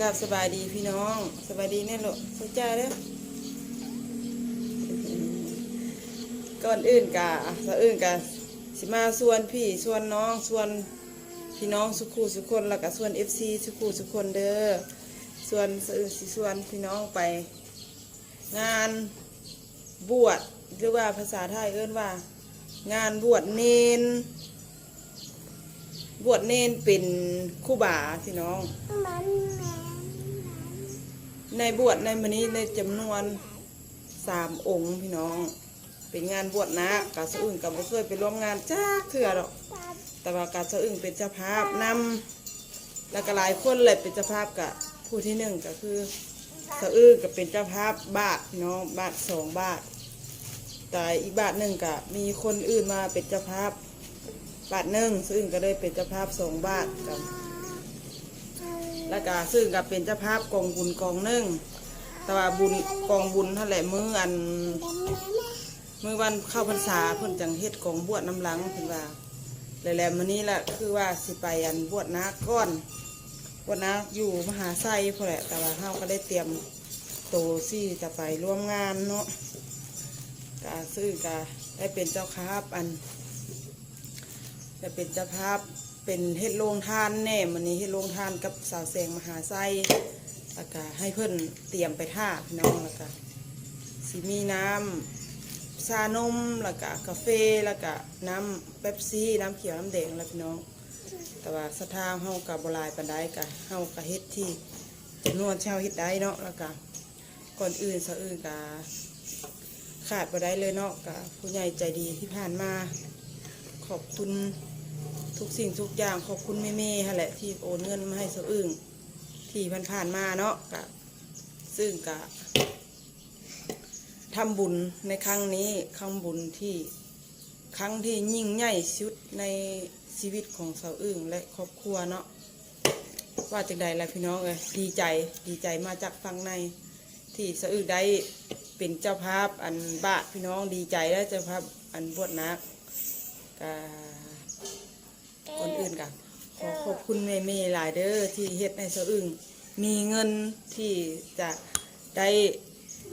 กับสบายดีพี่น้องสบายดีแน่หรอสนใจเด้อก่อนอื่นกะสะอื่นกะสิมาส่วนพี่ส่วนน้องส่วนพี่น้องสุขุสุคนแล้วก็ส่วนเอฟซีสุขุสุคนเด้อส่วนสะอื่นสิส่วนพี่น้องไป งานบวชหรือว่าภาษาไทยเอิ้นว่า งานบวชเนน บวชเนนเป็นคู่บาพี่น้อง ในบวชในมื้อนี้ในจำนวนสามองค์พี่น้อง เป็นงานบวชนะกาสะอึ่งกับบ่เคยไปร่วมงานจ้าเถื่อหรอกแต่ว่ากาสะอึ่งเป็นเจ้าภาพนำแล้วก็หลายคนเลยเป็นเจ้าภาพกับผู้ที่หนึ่งก็คือสะอึ่งก็เป็นเจ้าภาพบาทพี่น้องบาทสองบาทแต่อีกบาทหนึ่งก็มีคนอื่นมาเป็นเจ้าภาพ บาทหนึ่งสะอึ่งก็เลยเป็นเจ้าภาพสองบาทกันแล้วก็ซึ่งก็เป็นเจ้าภาพกองบุญกองหนึ่งแต่ว่าบุญกองบุญเท่าไหร่มืออันมือวันเข้าพรรษาเพิ่นจังเฮ็ดกองบวชน้ำหลังเพิ่นว่าแล้วแล้วมื้อนี้แหละคือว่าสิไปอันบวชนาก้อนบวชนาอยู่มหาไซพอแหละแต่ว่าเฮาก็ได้เตรียมโตวซี่จะไปร่วมงานเนาะก็ซึ่งก็ได้เป็นเจ้าภาพอัน จะเป็นเจ้าภาพเป็นเฮ็ดโรงทานแน่มันนี้เฮ็ดโรงทานกับสาวแสงมหาไส้แล้วก็ให้เพิ่อนเตรียมไปท่าพี่น้องแล้วก็สิมีน้ำชานมแล้วก็กาแฟแล้วก็น้ำเป๊ปซี่น้ำเขียวน้ำแดงแล้วพี่น้อง แต่ว่าสถานเฮากับบราณปานใดก็เฮาก็เฮ็ดที่จำนวนเช่าเฮ็ดได้เนาะแล้วก็ก่อนอื่นสะอื่นก็ขาดบ่ได้เลยเนาะก็ผู้ใหญ่ใจดีที่ผ่านมาขอบคุณ ทุกสิ่งทุกอย่างขอบคุณแม่ๆฮะแหละ ที่โอนเงินมาให้สะอึ้งที่ผ่านๆมาเนาะกะซึ่งกะทำบุญในครั้งนี้ครั้งบุญที่ครั้งที่ยิ่งใหญ่สุดในชีวิตของสาวอึ้งและครอบครัวเนาะว่าจากใดล่ะพี่น้องเอ้ยดีใจดีใจมาจากฝั่งใน ที่สะอึ้งได้เป็นเจ้าภาพอันบาพี่น้องดีใจแล้วเจ้าภาพอันบวชนักก็ ก่อนอื่นกะขอขอบคุณแม่เมหลายเด้อที่เฮ็ดให้สะอึ้งมีเงินที่จะได้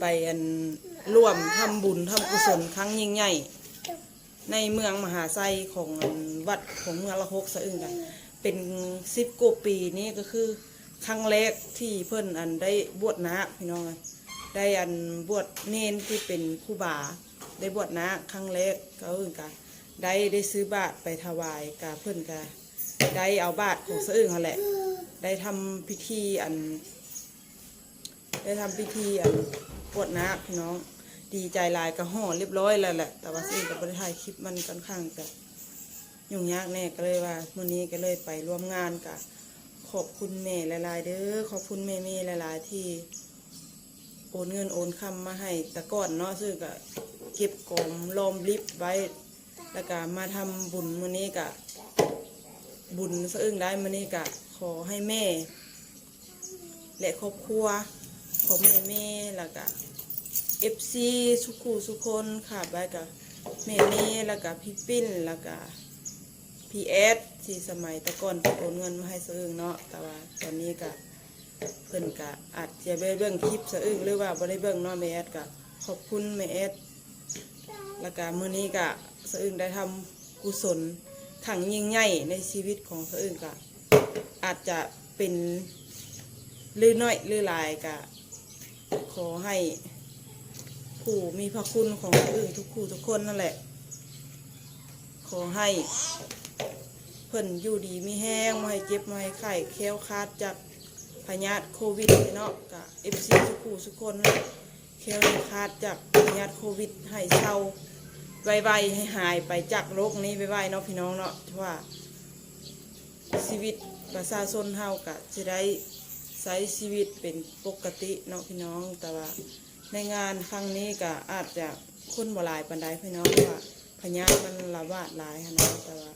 ไปอันร่วมทำบุญทำกุศลครั้งยิ่งใหญ่ในเมืองมหาไซของวัดของเมืองละหกสะอึ้งกันเป็นสิบกว่าปีนี้ก็คือครั้งแรกที่เพิ่อนอันได้บวชนะพี่น้องได้อันบวชเน้นที่เป็นครูบาได้บวชนะครั้งแรกก็อิ้นกัน ได้ได้ซื้อบาทไปถวายกาเพื่อนกาได้เอาบาทของสะอึ่งเขาแหละ ได้ทำพิธีอัน ได้ทำพิธีอันปวดน้ำพี่น้อง ดีใจลายกระห่อเรียบร้อยแล้วแหละ แต่ว่าซึ่งกับบริถ่ายคลิปมันค่อนข้างจะยุ่งยากแน่ก็เลยว่ามื่อนี้ก็เลยไปร่วมงานกับขอบคุณแม่หลายๆเด้อขอบคุณแม่แม่หลายๆที่โอนเงินโอนคำมาให้แต่ก่อนเนาะซึ่งก็เก็บกอมลอมริบไว้ แล้วก็มาทำบุญมื้อนี้กะบุญสะอึ้งได้มื้อนี้กะขอให้แม่ และครอบครัวของแม่แม่แล้วก็เอฟซีสุขูสุคนขาดไว้กับแม่แม่แล้วก็พี่ปิ้นแล้วก็พีเอสที่สมัยตะก่อนโอนเงินมาให้สะอึ้งเนาะแต่ว่าตอนนี้กะเพิ่นกะอาจจะไปเบิ่งคลิปสะอึ้งหรือว่าบ่ได้เบิ่งเนาะแม่เอสกะขอบคุณแม่เอสแล้วก็มื้อนี้ก็ สะอึงได้ทำกุศลขังยิ่งใหญ่ในชีวิตของสะอึงก็อาจจะเป็นลือน้อยลือหลายก็ขอให้ผู้มีพระคุณของสะอึงทุกคู่ทุกคนนั่นแหละ ขอให้เพิ่นอยู่ดีมีแห้งไม่เจ็บไม่ไข้แคล้วคาดจากพยาธิโควิดเนาะกับเอฟซีทุกคู่ทุกคนแหละเคลคาดจากพยาธิโควิดให้เศร้า ไวๆให้หายไปจากโรคนี้ไวๆเนาะพี่น้องเนาะเพราะว่าชีวิตประชาชนเฮากะจะได้ใช้ชีวิตเป็นปกติเนาะพี่น้องแต่ว่าในงานครั้งนี้ก็อาจจะคุ้นบ่หลายปันใดพี่น้องเพราะว่าพยามันระบาดหลายนะแต่ว่า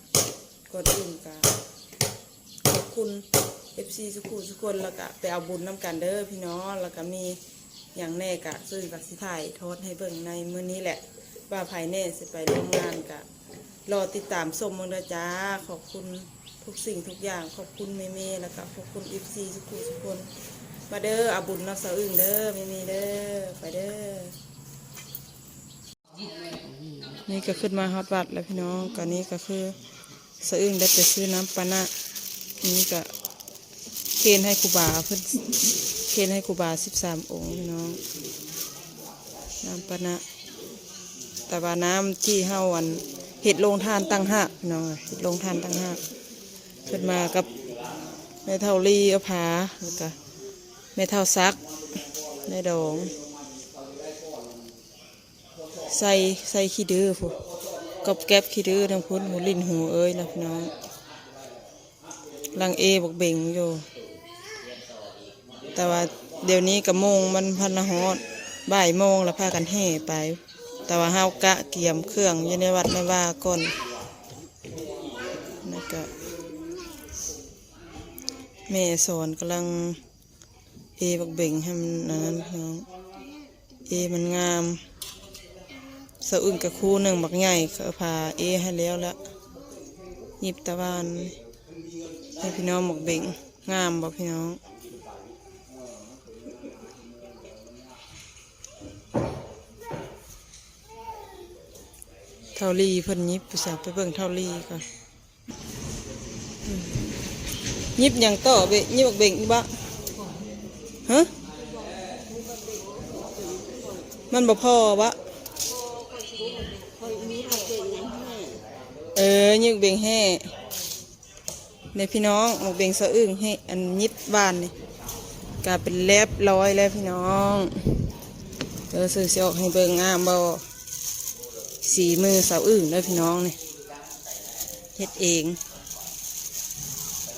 ก่อนอื่นก็ขอบคุณ FC สุขุทุกคนแล้วก็ไปเอาบุญน้ำกันเด้อพี่น้องแล้วก็มีอย่างแน่กะซึ่งกับสิถ่ายโทษให้เบิ่งในมื้อนี้แหละ ว่าภายแน่สิไปร่วมงานกะรอติดตามชมมึงเด้อจ้าขอบคุณทุกสิ่งทุกอย่างขอบคุณเมเมแล้วก็ขอบคุณอีฟซีทุกคนทุกคน มาเด้ออาบุญนักสาวอึ่งเด้อเมเมเด้อไปเด้อนี่ก็ขึ้นมาฮอดวัดแล้วพี่น้องก็นี้ก็คือสาวอึ่งได้ไปซื้อน้ำปานะนี่ก็เคนให้ครูบาเพิ่นเคนให้ครูบาสิบสามองค์พี่น้องน้ำปานะ แต่ว่าน้ำที่เฮาวันเห็ดลงทานตั้งหักพี่น้องเห็ดลงทานตั้งหักขึ้นมากับแม่เท่าลีอาผาแล้วก็แม่เท่าซักแม่ดองใส่ใส่ขี้ดื้อผู้กับแก๊บขี้ดื้อทั้งพุ้นหูลิ้นหูเอ้ยนะพี่น้องลังเอบอกเบ่งอยู่ แต่ว่าเดี๋ยวนี้กับโมงมันพันละฮอดบ่ายโมงแล้วพากันแห่ไป แต่ว่าเฮากะเกียมเครื่องอยู่ในวัดไม่ว่าก่อนนะก็แม่สอนกำลังเอบักเบ่งให้มันนั้นน้องเอมันงามสะอึ้งกับคู่หนึ่งบักใหญ่เขาพาเอให้แล้วละหยิบตะวันให้พี่น้องบักเบ่งงามบอกพี่น้อง เท่าลีเพิ่นยิบไปสักไปเบิ่งเท่าลีก่อนยิบหยังต่อไปยิบบักเบ่งอีบะฮะมันบ่พอวะเออยิบเบ่งแห่ในพี่น้องหมกเบ่งสะอึ้งให้อันยิบบานนี่กลายเป็นเล็บร้อยแล้วพี่น้องเออสื่อเสิออกให้เบิ่งงามบ่ สีมือสาวอึ่งเลยพี่น้องนี่เฮ็ดเอง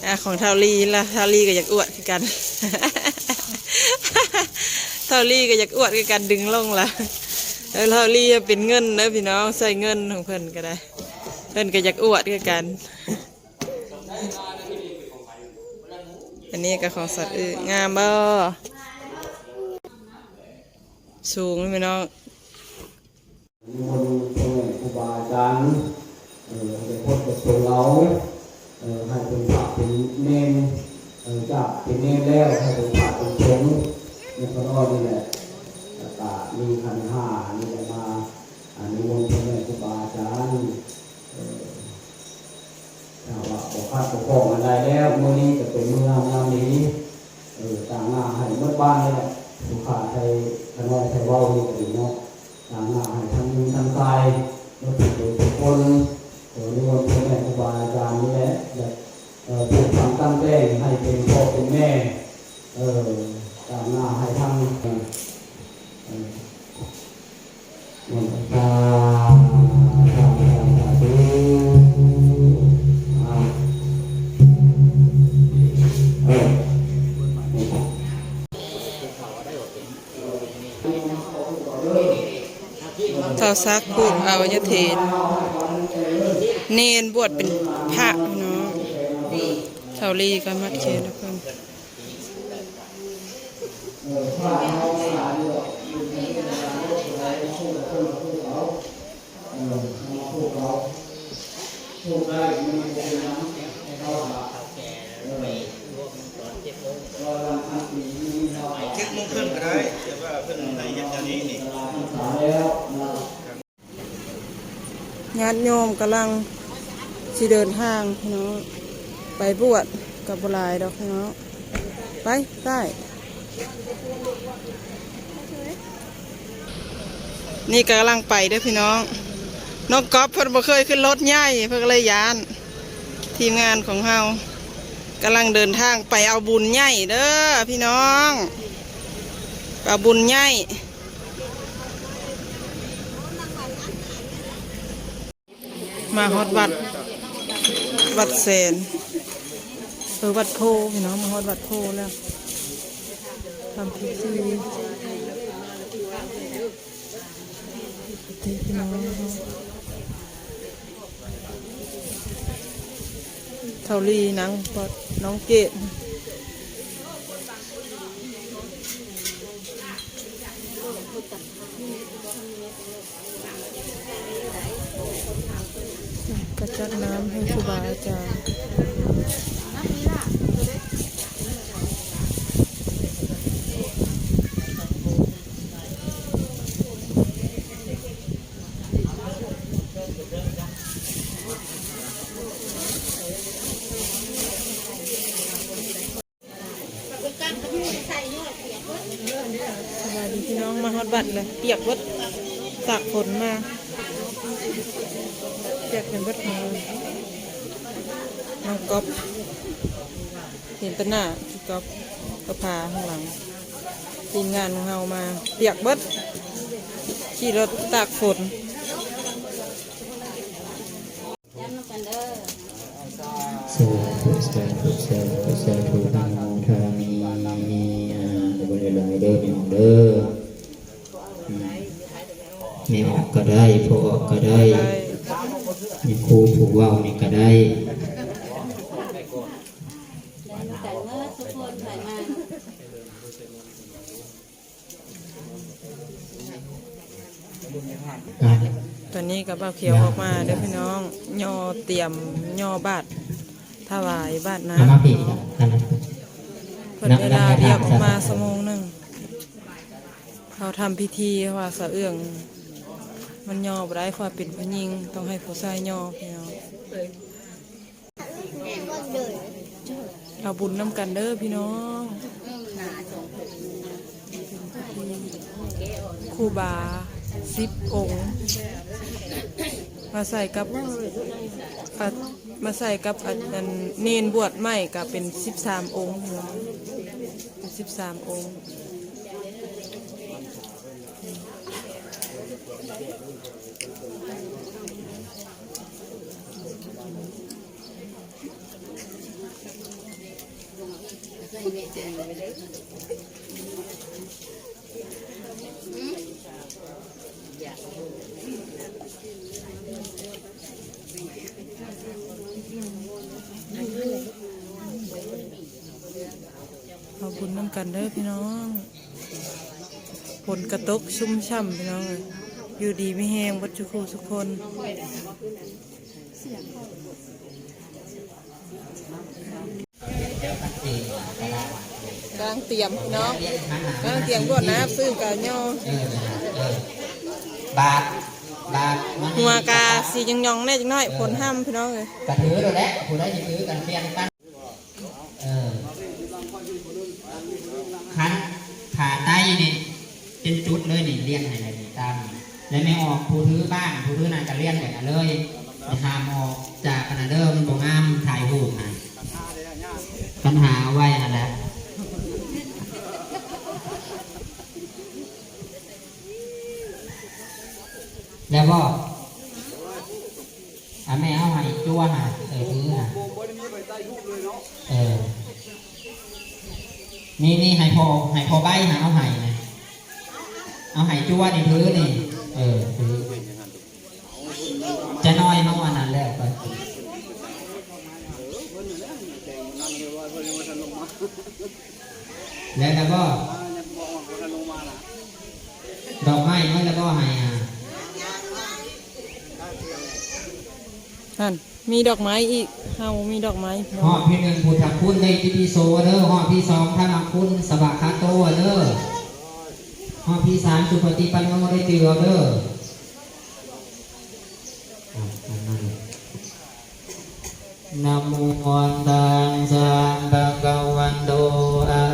อะของเทาลีละเทาลีก็อยากอวดคือกัน เทาลีก็อยากอวดคือกันดึงลงละแล้วเทาลีเป็นเงินนะพี่น้องใส่เงินของเพิ่นก็ได้ เพิ่นก็อยากอวดคือกัน อันนี้ก็ของสัตว์อื่นงามบ่สูงพี่น้อง คนเป็นครูบาอาจารย์เออให้พดกับตัวเราเออให้เป็นพระเป็นเนนเออจากเป็นเนนแล้วให้เป็นพระเป็นสงฆ์ในพระนอนี่แหละแล้วก็มีขันห้านี่แหละมาอันนี้วนพระแม่ครูบาอาจารย์เออถ้าว่าบอกคาดปกครองอะไรแล้วเมื่อนี้จะเป็นเมืองามนี้เออต่างหน้าให้เมื่อบ้านนี่แหละสุขาไทยขน้อยไทยเว้านี่ก็ดีเนาะ ทางหน้าให้ทั้งทั้งกายเราฝึกโดยทุกคนโดยรวมพ่อแม่ครูบาอาจารย์นี่แหละจะผูกฝังตั้งแต่ให้เป็นพ่อเป็นแม่เออทางหน้าให้ทั้งเอ่อเอ่อมนต์ตา ซักพูดอวัยเทน เนนบวชเป็นพระเนาะเท่าลีก็มัดเชนทุกคนเจ็ดโมงครึ่งก็ได้แต่ว่าเพิ่นในเฮ็ดอันนี้นี่ ญาติโยมกำลังสิเดินทางพี่น้องไปบวชกับบหลายดอกพี่น้องไปได้นี่กำลังไปด้อพี่น้องน้องก๊อฟเพิ่นบ่เคยขึ้นรถใหญ่เพิ่นเลยยาน ทีมงานของเฮากำลังเดินทางไปเอาบุญใหญ่เด้อพี่น้องเอาบุญใหญ่ มาฮอดวัด วัดแสนเออวัดโพพี่น้องมาฮอดวัดโพแล้วทำพิธีพี่น้องเท่าลีนังปอดน้องเกด กระจัดน้ำให้ครูบาอาจารย์สบายดีพี่น้องมาฮอดบัตรเลย เปียกวัดสักผลมา น้องก๊อฟเห็นแตหน้าพี่ก๊อฟก็พาข้างหลังทีมงานของเรามาเปียกเบิดขี่รถตากฝนสาธุสาธุสาธุสาธุนโมทามีบริลายเด้อพี่น้องเด้อไม่ออกก็ได้พอออกก็ได้ มีครูผูกว่าวนี่ก็ได้แต่เมื่อทุกคนผ่านมาอะตอนนี้กับเบ้าเขียวออกมาเด้อพี่น้องย่อเตรียมย่อบาทถวายบาทนะเอามาผิดอันนั้นเพิ่นเวลาเรียกออกมาสมงหนึ่งเขาทำพิธีว่าสะเอื้อง มันย่อบ่ได้เพราะว่าเป็นผู้หญิงต้องให้ผู้ชายย่อพี่น้องเอาบุญน้ำกันเด้อพี่น้องครูบาสิบองค์มาใส่กับมาใส่กับอันอันเนนบวชใหม่ก็เป็นสิบสามองค์สิบสามองค์ เอาบุญน้ำกันเด้อพี่น้องผลกระตกชุ่มช่ำพี่น้องเอ้ยอยู่ดีไม่แห้งวัดจุคูทุกคนก ลางเตรียมพี่น้องกลางเตรียมก่อนนะซื้อกะย่อเออเออบาทบาทมันหัวกาสียองยองๆแน่จังน้อยผลห้ามพี่น้องเลยกระถือเราแหละผู้ใดจะถือกันเปลี่ยนกันเออคันขาใต้นี่เป็นจุดเลยนี่เลี้ยงให้เลยนี่ตามนี่แล้วไม่ออกผู้ถือบ้างผู้ถือนั่นก็เลี้ยงแบบนั้นเลยอย่าหามออกจากขนาดเดิมบ่งามถ่ายรูปนะปัญหาเอาไว้นั่นแหละ แล้วก็อะแม่เอาให้จั่วหาเออถือหาเออนี่นี่ให้พอให้พอใบหาเอาให้นะเอาให้จั่วนี่ถือนี่ เออถือจะน้อยน้องอันนั้นแล้วไปแล้วแล้วก็ดอกไม้น้อยแล้วก็ให้อะ นั่นมีดอกไม้อีกเฮามีดอกไม้พี่หออบงที่หนึ่งพุทธคุณในที่ที่โซเด้อหอบที่สองธรรมคุณสบะคาโตเด้อหอบที่สามสุปฏิปันโนได้เตือเด้ออะอันะโมตัสสะภะคะวันโตอะ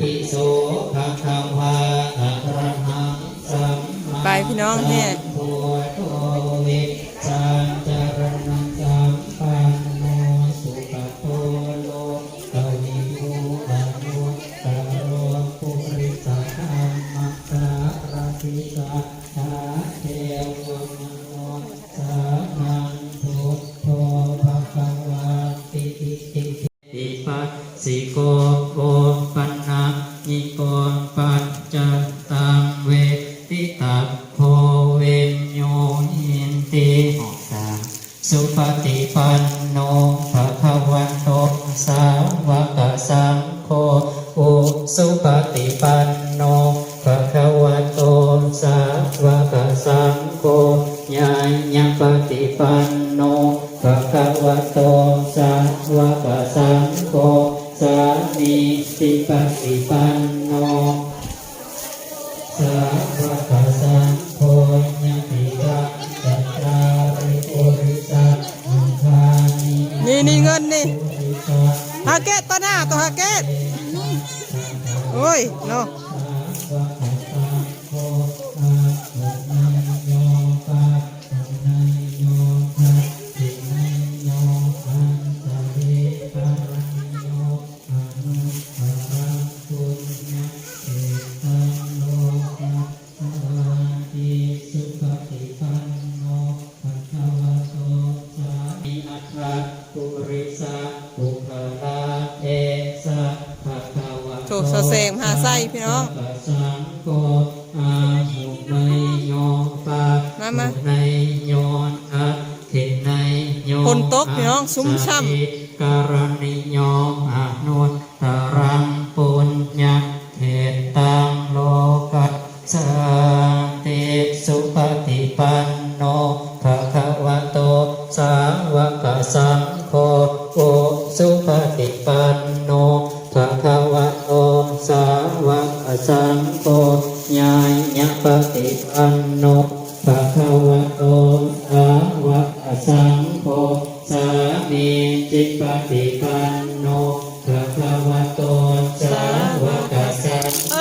ปิโสภะคะวะอะระหังสัมมาไปพี่น้องแห่ ปฏิปันโน พิ่นนี่ฮาเกตตาหน้าตัวฮาเกตโอ้ยเนาะ กสะเสงหาไส้พี่น้องมามาคนตกพี่น้องซุ้มช่ำ ญาญปฏิปันโนภะคะวะโตสาวะสังโฆสามีจิปฏิปันโนภะคะวะโตสาวกสังโฆเอ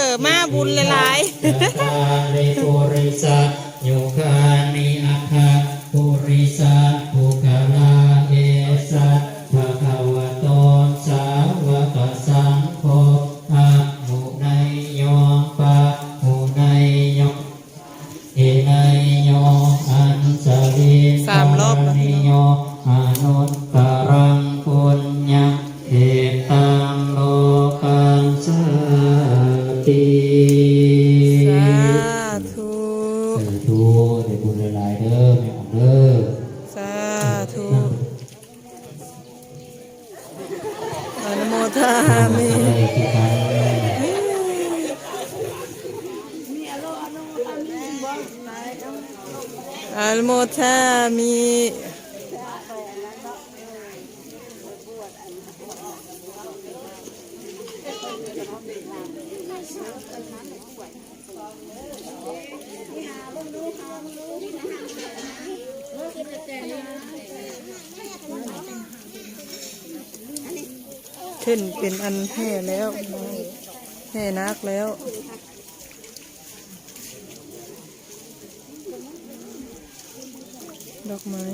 อ มาบุญหลายๆาเลปุริสะโยคานิอัคคะปุริสา สามรอบแล้ว เช่นเป็นอันแห่แล้วแห่นักแล้วดอกไม้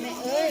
แม่เอ้ย